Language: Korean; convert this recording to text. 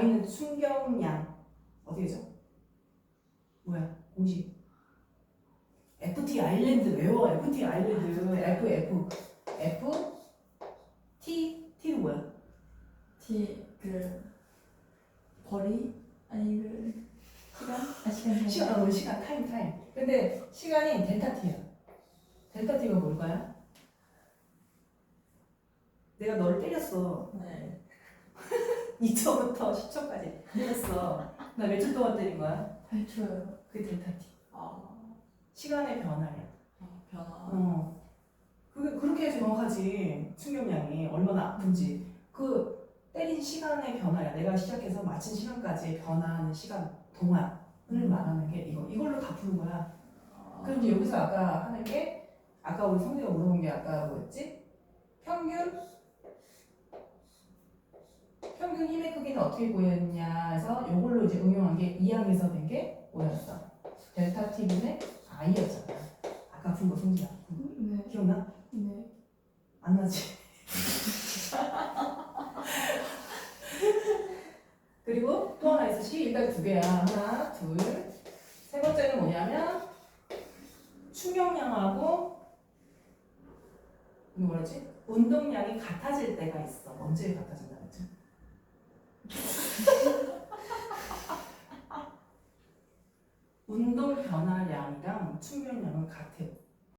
I는 충격량 어떻게 되죠? 뭐야? 공식. FT 아일랜드 외워. FT 아일랜드. F F. F T T는 뭐야? T 그 거리 아니 그 시간? 아 시간 시간 어, 시간 타임 타임. 근데 시간이 델타 T야. 델타 T가 뭘까요? 내가 너를 때렸어. 네 2초부터 10초까지 때렸어. 나 몇 초 동안 때린 거야? 8초요. 그게 델타 T 아, 시간의 변화야 아 변화. 어. 그게 그렇게 정확하지 충격량이 얼마나 아픈지. 그 때린 시간의 변화야. 내가 시작해서 마친 시간까지 변화하는 시간 동안을 말하는 게 이거. 이걸로 다 푸는 거야. 아, 그럼 이제 여기서 아까 하는 게 아까 우리 성대가 물어본 게 아까 뭐였지? 평균 평균 힘의 크기는 어떻게 보였냐 해서 이걸로 이제 응용한 게 2항에서 된 게 뭐였어 델타 T분의 I였잖아 아까 푼거 성지야 네 기억나? 네. 안 나지. 그리고 또 하나 있어. 시 일단 두 개야. 하나, 둘. 세 번째는 뭐냐면 충격량하고 뭐라지? 운동량이 같아질 때가 있어. 언제 같아진다 그랬지? 운동 변화량이랑 충격량은 같아.